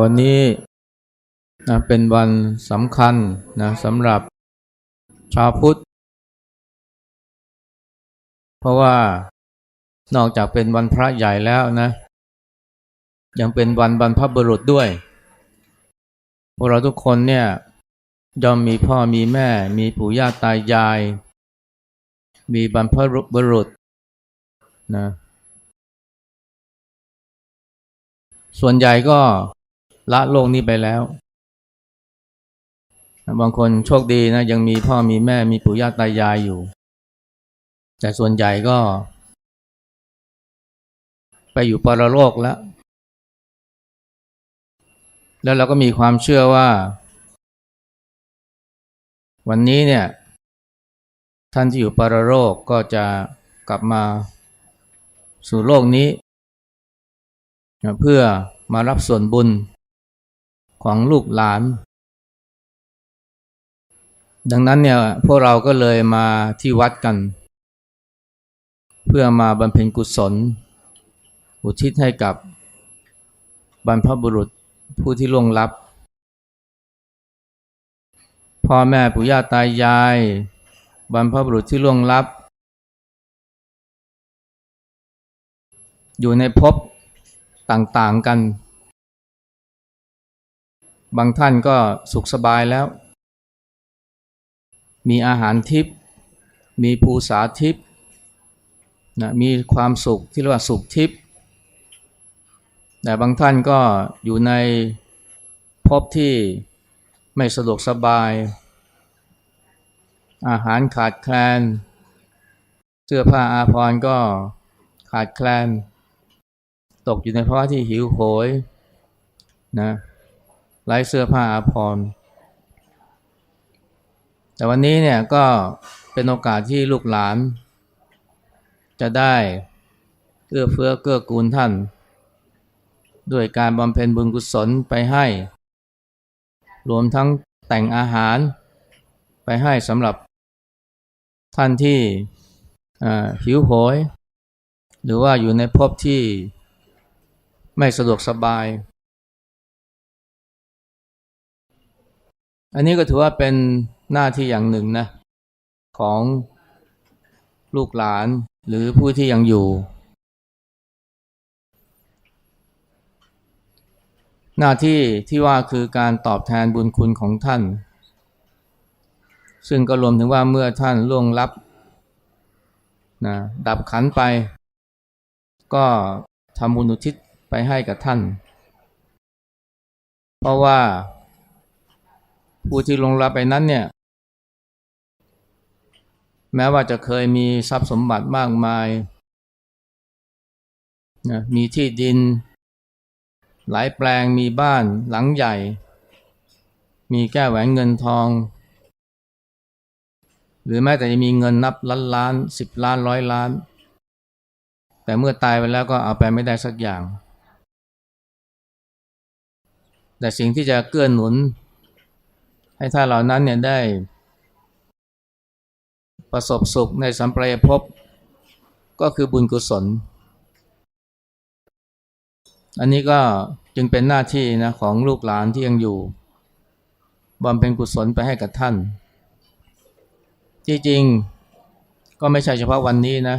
วันนี้นะเป็นวันสำคัญนะสำหรับชาวพุทธ เพราะว่านอกจากเป็นวันพระใหญ่แล้วนะ ยังเป็นวันบรรพบุรุษด้วย พวกเราทุกคนเนี่ยย่อมมีพ่อมีแม่ มีปู่ย่าตายาย มีบรรพบุรุษนะส่วนใหญ่ก็ ละโลกนี้ไปแล้ว บางคนโชคดีนะยังมีพ่อมีแม่มีปู่ย่าตายายอยู่ แต่ส่วนใหญ่ก็ ไปอยู่ปรโลกแล้ว แล้วเราก็มีความเชื่อว่า วันนี้เนี่ย ท่านที่อยู่ปรโลกก็จะกลับมาสู่โลกนี้ เพื่อมารับส่วนบุญ ของลูกหลาน ดังนั้นเนี่ยพวกเราก็เลยมาที่วัดกัน เพื่อมาบำเพ็ญกุศล อุทิศให้กับบรรพบุรุษผู้ที่ล่วงลับ พ่อแม่ปู่ย่าตายาย บรรพบุรุษที่ล่วงลับ อยู่ในภพต่างๆกัน บางท่านก็สุขสบายแล้ว มีอาหารทิพย์มีภูษาทิพย์นะมีความสุขที่เรียกว่าสุขทิพย์แต่บางท่านก็อยู่ในภพที่ไม่สะดวกสบาย อาหารขาดแคลน เสื้อผ้าอาภรณ์ก็ขาดแคลน ตกอยู่ในภาวะที่หิวโหยนะ ไร้เสื้อผ้าอาภรณ์แต่วันนี้เนี่ยก็เป็นโอกาสที่ลูกหลาน จะได้เอื้อเฟื้อเกื้อกูลท่าน ด้วยการบำเพ็ญบุญกุศลไปให้ รวมทั้งแต่งอาหารไปให้สำหรับท่านที่หิวโหย หรือว่าอยู่ในภพที่ไม่สะดวกสบาย อันนี้ก็ถือว่าเป็นหน้าที่อย่างหนึ่งนะของลูกหลานหรือผู้ที่ยังอยู่ หน้าที่ที่ว่าคือการตอบแทนบุญคุณของท่าน ซึ่งก็รวมถึงว่าเมื่อท่านล่วงลับนะดับขันไป ก็ทำบุญอุทิศไปให้กับท่าน เพราะว่า ผู้ที่ลงรับไปนั้นเนี่ย แม้ว่าจะเคยมีทรัพย์สมบัติมากมายนะมีที่ดิน หลายแปลงมีบ้านหลังใหญ่ มีแก้วแหวนเงินทอง หรือแม้แต่จะมีเงินนับล้านล้านสิบล้านร้อยล้าน แต่เมื่อตายไปแล้วก็เอาไปไม่ได้สักอย่าง แต่สิ่งที่จะเกื้อหนุน ให้ท่านเหล่านั้นเนี่ยได้ ประสบสุขในสัมปรายภพก็คือบุญกุศล อันนี้ก็จึงเป็นหน้าที่นะของลูกหลานที่ยังอยู่บำเพ็ญกุศลไปให้กับท่าน จริงๆ ก็ไม่ใช่เฉพาะวันนี้นะ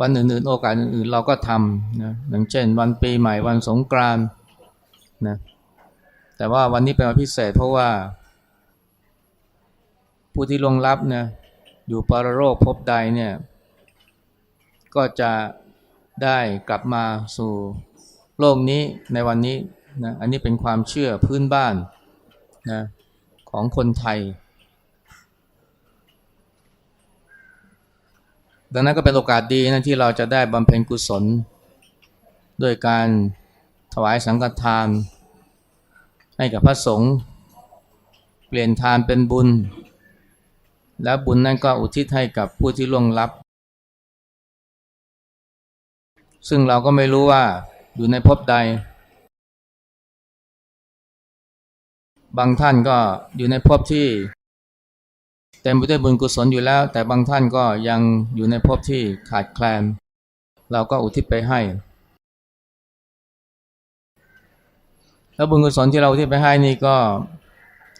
วันอื่นๆ โอกาสอื่นๆ เราก็ทำนะอย่างเช่น วันปีใหม่วันสงกรานต์นะ แต่ว่าวันนี้เป็นวันพิเศษเพราะว่า ผู้ที่ลงรับเนี่ยอยู่ปรโลกพบใดเนี่ยก็จะได้กลับมาสู่โลกนี้ในวันนี้นะอันนี้เป็นความเชื่อพื้นบ้านนะของคนไทย ดังนั้นก็เป็นโอกาสดีนะที่เราจะได้บำเพ็ญกุศล ด้วยการถวายสังฆทาน ให้กับพระสงฆ์เปลี่ยนทานเป็นบุญ แล้วบุญนั้นก็อุทิศให้กับผู้ที่ล่วงลับ ซึ่งเราก็ไม่รู้ว่าอยู่ในภพใด บางท่านก็อยู่ในภพที่เต็มไปด้วยบุญกุศลอยู่แล้ว แต่บางท่านก็ยังอยู่ในภพที่ขาดแคลน เราก็อุทิศไปให้ แล้วบุญกุศลที่เราที่ไปให้นี่ก็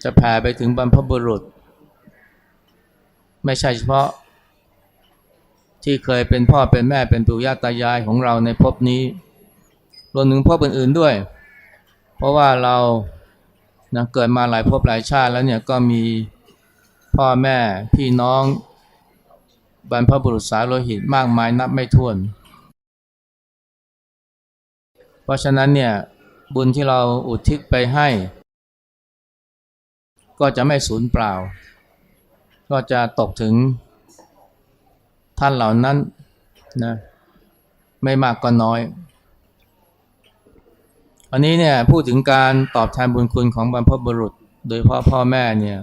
จะแผ่ไปถึงบรรพบุรุษ ไม่ใช่เฉพาะ ที่เคยเป็นพ่อเป็นแม่เป็นปู่ย่าตายายของเราในภพนี้รวมถึงภพอื่นๆด้วย เพราะว่าเรานะเกิดมาหลายภพหลายชาติแล้วเนี่ยก็มีพ่อแม่พี่น้องบรรพบุรุษสายโลหิตมากมายนับไม่ถ้วน เพราะฉะนั้นเนี่ย บุญที่เราอุทิศไปให้ ก็จะไม่สูญเปล่า ก็จะตกถึงท่านเหล่านั้นนะไม่มากก็น้อย อันนี้เนี่ยพูดถึงการตอบแทนบุญคุณของบรรพบุรุษ โดยพ่อพ่อแม่เนี่ย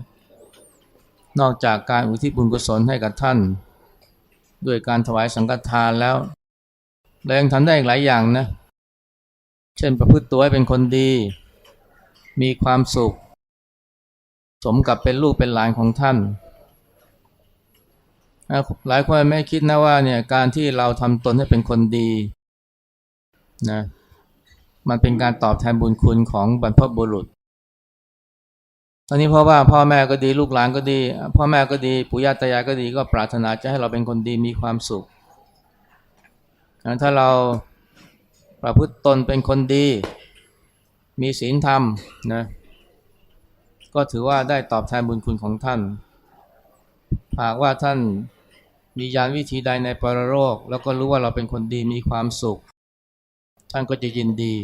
นอกจากการอุทิศบุญกุศลให้กับท่าน ด้วยการถวายสังฆทานแล้วเรายังทำได้อีกหลายอย่างนะเช่นประพฤติตัวให้เป็นคนดี มีความสุข สมกับเป็นลูกเป็นหลานของท่าน หลายคนไม่คิดนะว่าเนี่ยการที่เราทำตนให้เป็นคนดีนะมันเป็นการตอบแทนบุญคุณของบรรพบุรุษ ตอนนี้เพราะว่าพ่อแม่ก็ดีลูกหลานก็ดี พ่อแม่ก็ดีปู่ย่าตายายก็ดีก็ปรารถนาจะให้เราเป็นคนดีมีความสุข ถ้าเรา ประพฤติตนเป็นคนดี มีศีลธรรมนะก็ถือว่าได้ตอบแทนบุญคุณของท่าน หากว่าท่านมียานวิธีใดในปรโลกแล้วก็รู้ว่าเราเป็นคนดีมีความสุข ท่านก็จะยินดี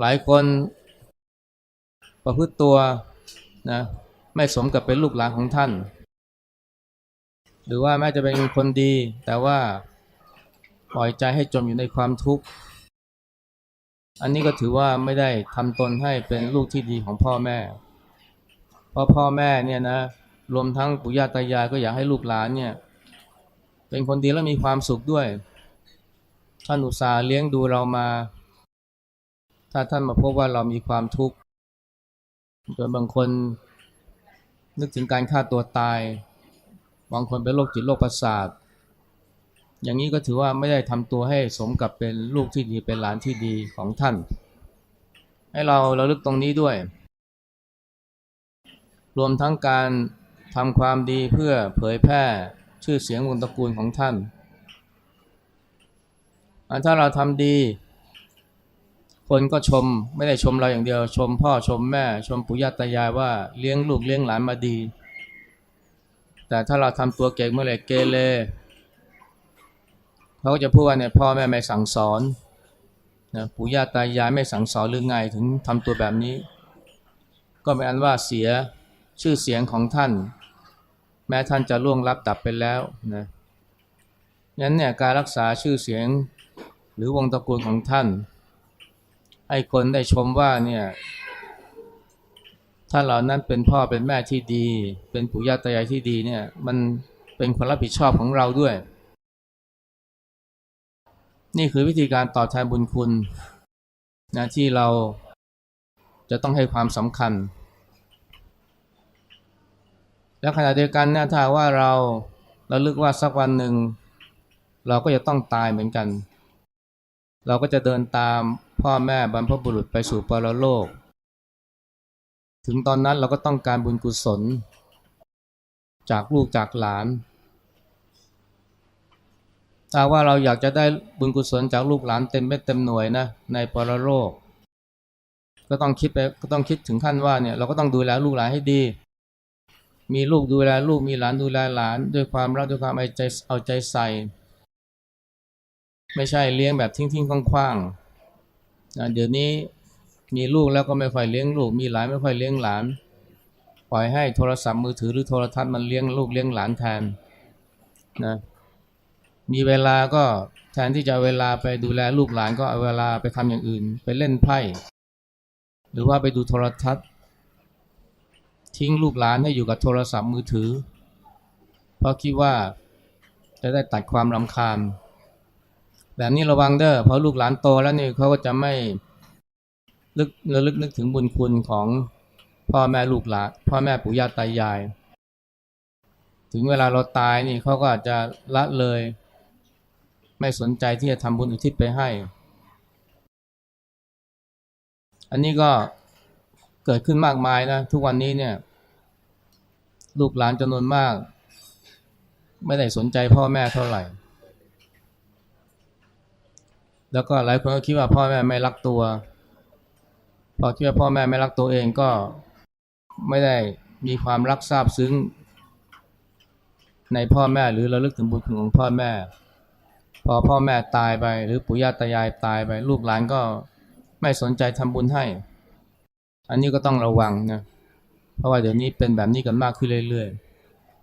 หลายคนประพฤติตัวนะไม่สมกับเป็นลูกหลานของท่าน หรือว่าแม้จะเป็นคนดี แต่ว่า ปล่อยใจให้จมอยู่ในความทุกข์ อันนี้ก็ถือว่าไม่ได้ทำตนให้เป็นลูกที่ดีของพ่อแม่ เพราะพ่อแม่เนี่ยนะรวมทั้งปู่ย่าตายายก็อยากให้ลูกหลานเนี่ย เป็นคนดีและมีความสุขด้วย ท่านอุตส่าห์เลี้ยงดูเรามา ถ้าท่านมาพบว่าเรามีความทุกข์จนบางคนนึกถึงการฆ่าตัวตาย บางคนเป็นโรคจิตโรคประสาท อย่างนี้ก็ถือว่าไม่ได้ทำตัวให้สมกับเป็นลูกที่ดีเป็นหลานที่ดีของท่าน ให้เราเราลึกตรงนี้ด้วย รวมทั้งการทำความดีเพื่อเผยแพร่ชื่อเสียงวงตระกูลของท่าน ถ้าเราทำดี คนก็ชมไม่ได้ชมเราอย่างเดียว ชมพ่อชมแม่ชมปู่ย่าตายายว่าเลี้ยงลูกเลี้ยงหลานมาดี แต่ถ้าเราทำตัวเก่งเมื่อไหร่เกเร เขาก็จะพูดว่าเนี่ยพ่อแม่ไม่สั่งสอนนะปู่ย่าตายายไม่สั่งสอนหรือไงถึงทำตัวแบบนี้ ก็เป็นอันว่าเสียชื่อเสียงของท่าน แม้ท่านจะล่วงลับดับไปแล้วนะงั้นเนี่ยการรักษาชื่อเสียงหรือวงตระกูลของท่าน ให้คนได้ชมว่าเนี่ยถ้าเหล่านั้นเป็นพ่อเป็นแม่ที่ดี เป็นปู่ย่าตายายที่ดีเนี่ยมันเป็นความรับผิดชอบของเราด้วย นี่คือวิธีการตอบแทนบุญคุณนะที่เราจะต้องให้ความสำคัญ แล้วขณะเดียวกันนี่ถ้าว่าเราเราลึกว่าสักวันหนึ่ง เราก็จะต้องตายเหมือนกัน เราก็จะเดินตามพ่อแม่บรรพบุรุษไปสู่ปรโลก ถึงตอนนั้นเราก็ต้องการบุญกุศล จากลูกจากหลาน ถ้าว่าเราอยากจะได้บุญกุศลจากลูกหลานเต็มเม็ดเต็มหน่วยนะในปรโลก ก็ต้องคิดไปก็ต้องคิดถึงขั้นว่าเนี่ยเราก็ต้องดูแลลูกหลานให้ดี มีลูกดูแลลูกมีหลานดูแลหลาน ด้วยความรักด้วยความเอาใจเอาใจใส่ ไม่ใช่เลี้ยงแบบทิ้งทิ้งคว้างๆนะเดี๋ยวนี้มีลูกแล้วก็ไม่ค่อยเลี้ยงลูก มีหลานไม่ค่อยเลี้ยงหลาน ปล่อยให้โทรศัพท์มือถือหรือโทรทัศน์มันเลี้ยงลูกเลี้ยงหลานแทนนะ มีเวลาก็แทนที่จะเวลาไปดูแลลูกหลานก็เอาเวลาไปทำอย่างอื่น ไปเล่นไพ่หรือว่าไปดูโทรทัศน์ ทิ้งลูกหลานให้อยู่กับโทรศัพท์มือถือ เพราะคิดว่าจะได้ตัดความรำคาญ แบบนี้ระวังเด้อเพราะลูกหลานโตแล้วนี่เขาก็จะไม่ลึกระลึกนึกถึงบุญคุณของพ่อแม่ลูกหลานพ่อแม่ปู่ย่าตายาย ถึงเวลาเราตายนี่เขาก็อาจจะละเลย ไม่สนใจที่จะทำบุญอุทิศไปให้ อันนี้ก็เกิดขึ้นมากมายนะ ทุกวันนี้เนี่ย ลูกหลานจำนวนมาก ไม่ได้สนใจพ่อแม่เท่าไหร่ แล้วก็หลายคนก็คิดว่าพ่อแม่ไม่รักตัว พอคิดว่าพ่อแม่ไม่รักตัวเองก็ไม่ได้มีความรักซาบซึ้ง ในพ่อแม่หรือระลึกถึงบุญคุณของพ่อแม่ พอพ่อแม่ตายไป หรือปู่ย่าตายายตายไป ลูกหลานก็ไม่สนใจทำบุญให้ อันนี้ก็ต้องระวังนะเพราะว่าเดี๋ยวนี้เป็นแบบนี้กันมากขึ้นเรื่อย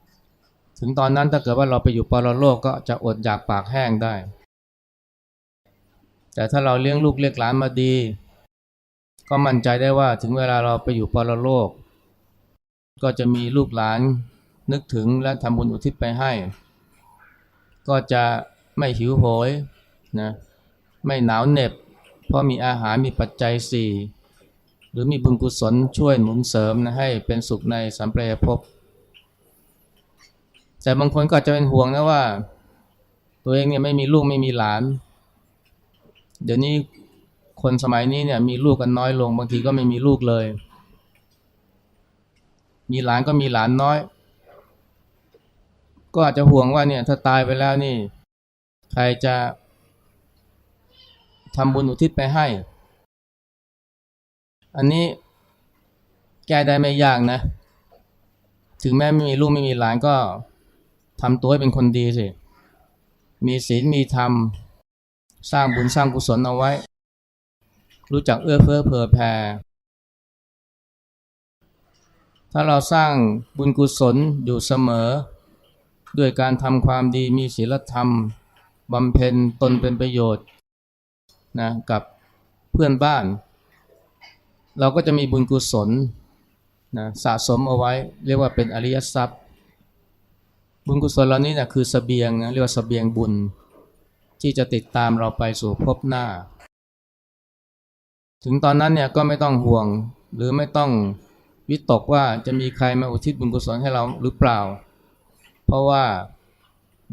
ๆ ถึงตอนนั้นถ้าเกิดว่าเราไปอยู่ปรโลกก็จะอดอยากปากแห้งได้ แต่ถ้าเราเลี้ยงลูกเลี้ยงหลานมาดี ก็มั่นใจได้ว่าถึงเวลาเราไปอยู่ปรโลก ก็จะมีลูกหลานนึกถึงและทำบุญอุทิศไปให้ ก็จะ ไม่หิวโหยนะไม่หนาวเหน็บ เพราะมีอาหารมีปัจจัยสี่หรือมีบุญกุศลช่วยหนุนเสริมนะให้เป็นสุขในสัมปรายภพแต่บางคนก็จะเป็นห่วงนะว่า ตัวเองเนี่ยไม่มีลูกไม่มีหลาน เดี๋ยวนี้คนสมัยนี้เนี่ยมีลูกกันน้อยลง บางทีก็ไม่มีลูกเลย มีหลานก็มีหลานน้อย ก็อาจจะห่วงว่าเนี่ยถ้าตายไปแล้วนี่ ใครจะทำบุญอุทิศไปให้ อันนี้แก้ได้ไม่ยากนะ ถึงแม้ไม่มีลูกไม่มีหลานก็ทำตัวให้เป็นคนดีสิ มีศีลมีธรรม สร้างบุญสร้างกุศลเอาไว้ รู้จักเอื้อเฟื้อเผื่อแผ่ ถ้าเราสร้างบุญกุศลอยู่เสมอ ด้วยการทำความดีมีศีลธรรม บำเพ็ญตนเป็นประโยชน์นะกับเพื่อนบ้าน เราก็จะมีบุญกุศลนะสะสมเอาไว้เรียกว่าเป็นอริยทรัพย์ บุญกุศลเหล่านี้นะคือสเสบียงนะเรียกว่าสเสบียงบุญ ที่จะติดตามเราไปสู่ภพหน้า ถึงตอนนั้นเนี่ยก็ไม่ต้องห่วงหรือไม่ต้องวิตกว่าจะมีใครมาอุทิศบุญกุศลให้เราหรือเปล่า เพราะว่า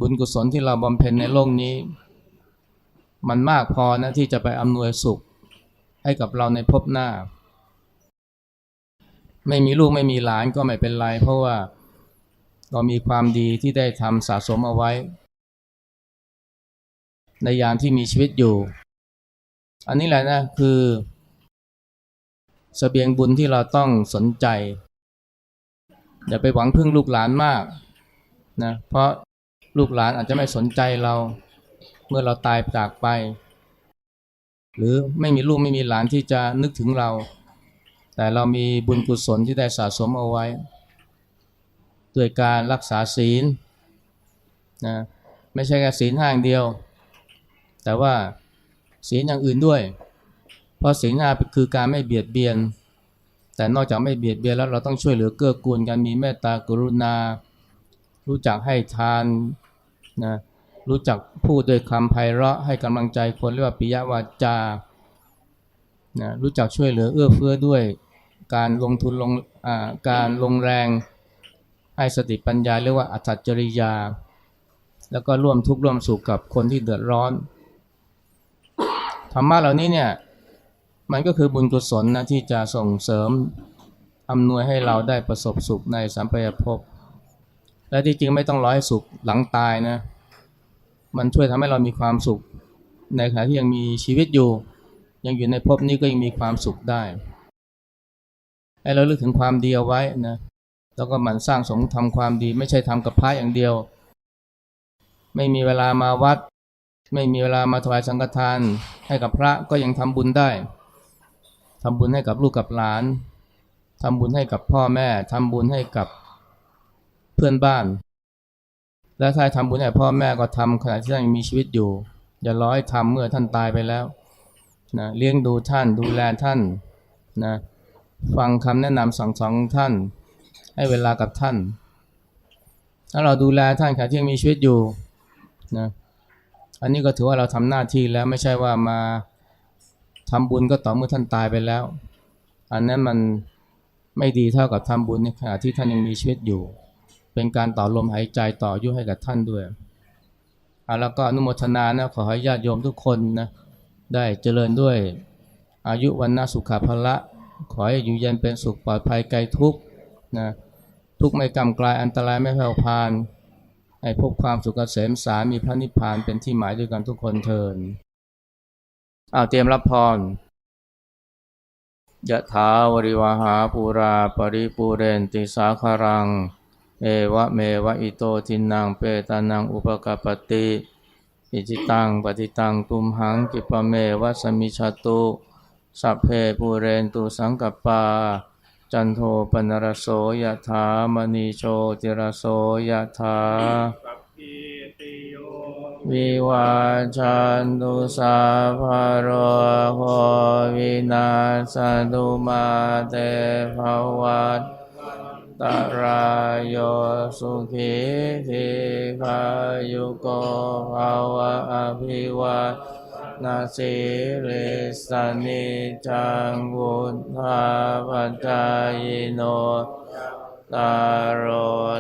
บุญกุศลที่เราบำเพ็ญในโลกนี้ มันมากพอนะที่จะไปอำนวยสุขให้กับเราในภพหน้า ไม่มีลูกไม่มีหลานก็ไม่เป็นไร เพราะว่าเรามีความดีที่ได้ทำสะสมเอาไว้ ในยามที่มีชีวิตอยู่ อันนี้แหละนะคือสเสบียงบุญที่เราต้องสนใจ อย่าไปหวังพึ่งลูกหลานมากนะเพราะ ลูกหลานอาจจะไม่สนใจเราเมื่อเราตายจากไป หรือไม่มีลูกไม่มีหลานที่จะนึกถึงเรา แต่เรามีบุญกุศลที่ได้สะสมเอาไว้ด้วยการรักษาศีลนะไม่ใช่แค่ศีลห้างเดียว แต่ว่าศีลอย่างอื่นด้วย เพราะศีลห้าคือการไม่เบียดเบียน แต่นอกจากไม่เบียดเบียนแล้วเราต้องช่วยเหลือเกื้อกูลกันมีเมตตากรุณา รู้จักให้ทาน นะรู้จักพูดด้วยคำไพเราะให้กำลังใจคนเรียกว่าปิยวาจานะรู้จักช่วยเหลือเอื้อเฟื้อด้วยการลงทุนลงการลงแรงให้สติปัญญาเรียกว่าอัตจริยา แล้วก็ร่วมทุกข์ร่วมสุขกับคนที่เดือดร้อนธรรมะเหล่านี้เนี่ยมันก็คือบุญกุศลนะที่จะส่งเสริมอำนวยให้เราได้ประสบสุขในสัมปยภพ และที่จริงไม่ต้องรอให้สุขหลังตายนะ มันช่วยทำให้เรามีความสุข ในขณะที่ยังมีชีวิตอยู่ ยังอยู่ในภพนี้ก็ยังมีความสุขได้ให้เราลึกถึงความดีเอาไว้นะแล้วก็มันสร้างสมทำความดี ไม่ใช่ทำกับพระอย่างเดียว ไม่มีเวลามาวัด ไม่มีเวลามาถวายสังฆทาน ให้กับพระก็ยังทำบุญได้ทำบุญให้กับลูกกับหลานทำบุญให้กับพ่อแม่ทำบุญให้กับ เพื่อนบ้าน และถ้าทำบุญให้พ่อแม่ก็ทำขณะที่ท่านยังมีชีวิตอยู่ อย่ารอให้ทำเมื่อท่านตายไปแล้วนะเลี้ยงดูท่านดูแลท่านนะฟังคำแนะนำสั่งสอนท่าน ให้เวลากับท่าน ถ้าเราดูแลท่านขณะที่ยังมีชีวิตอยู่นะอันนี้ก็ถือว่าเราทำหน้าที่แล้วไม่ใช่ว่ามาทำบุญก็ต่อเมื่อท่านตายไปแล้ว อันนั้นมันไม่ดีเท่ากับทำบุญในขณะที่ท่านยังมีชีวิตอยู่ เป็นการต่อลมหายใจต่อยุให้กับท่านด้วยเอาแล้วก็อนุโมทนานะขอให้ญาติโยมทุกคนนะได้เจริญด้วย อายุวันนาสุขภละ ขอให้อยู่เย็นเป็นสุขปลอดภัยไกลทุกข์นะทุกข์ไม่กำกลายอันตรายไม่แผ่วพาน ให้พบความสุขเกษมสารมีพระนิพพานเป็นที่หมายด้วยกันทุกคนเทินอ้าเตรียมรับพรยะถาวริวหาปูราปริปูเรนติสาคารัง เอวะเมวะอิโตทินังเปตานังอุปกปปติอิจิตังปฏิตังตุมหังกิปะเมวะสมิชตุสัพเพปูเรนตุสังกปปา จันโทปนรโสยถามณีโชติรโสยถาสัติโยวิวาจันตุสาภโรโหวินาสตุมาเตภวัต ตรายโยสุขีทีขายุโกภาวะอภิวัตนาสิริสนิจังวุธาปัจจายโนตารโร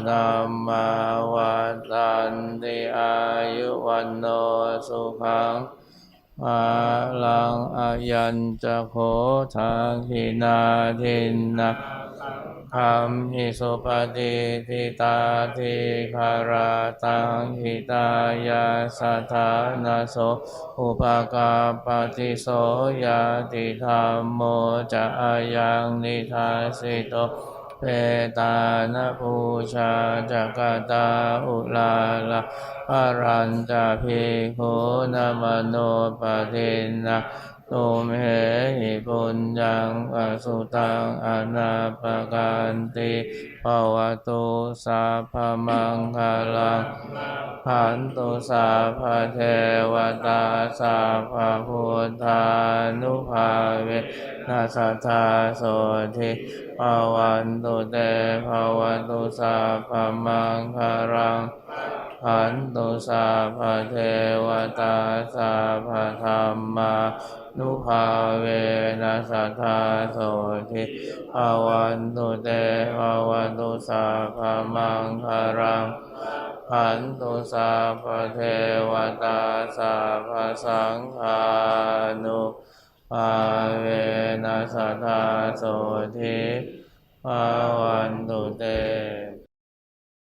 ธรรมาวัฏันติอายุวันโนสุขังภาลังอายัญจะโคทางหินาทินนะ คำหิสุปฏิทิตาทิคาราตังหิตายาสัทานาโสอุปกาปฏิโสยาติธรรมโมจะอายังนิทาสิโตเปตานะปูชาจักตาอุลาลาภรันจะพิโคนะมโนปะเทนะ ตุมเหหิปุญญังอสุตังอนาปกันติภาวตุสัพมังคลังขันตุสัพเทวตาสัพพุทธานุภาเวนัสธาโสทิภาวันตุเตภาวตุสัพพมังคารัง ขันตุสัพเทวตาสัพธรรมานุภาเวนัสสทธาโสทิภวันตุเตภวันตุสัพมังคารังขันตุสัพเทวตาสัพสังฆานุภาเวนัสสทธาโสทิภาวันตุเต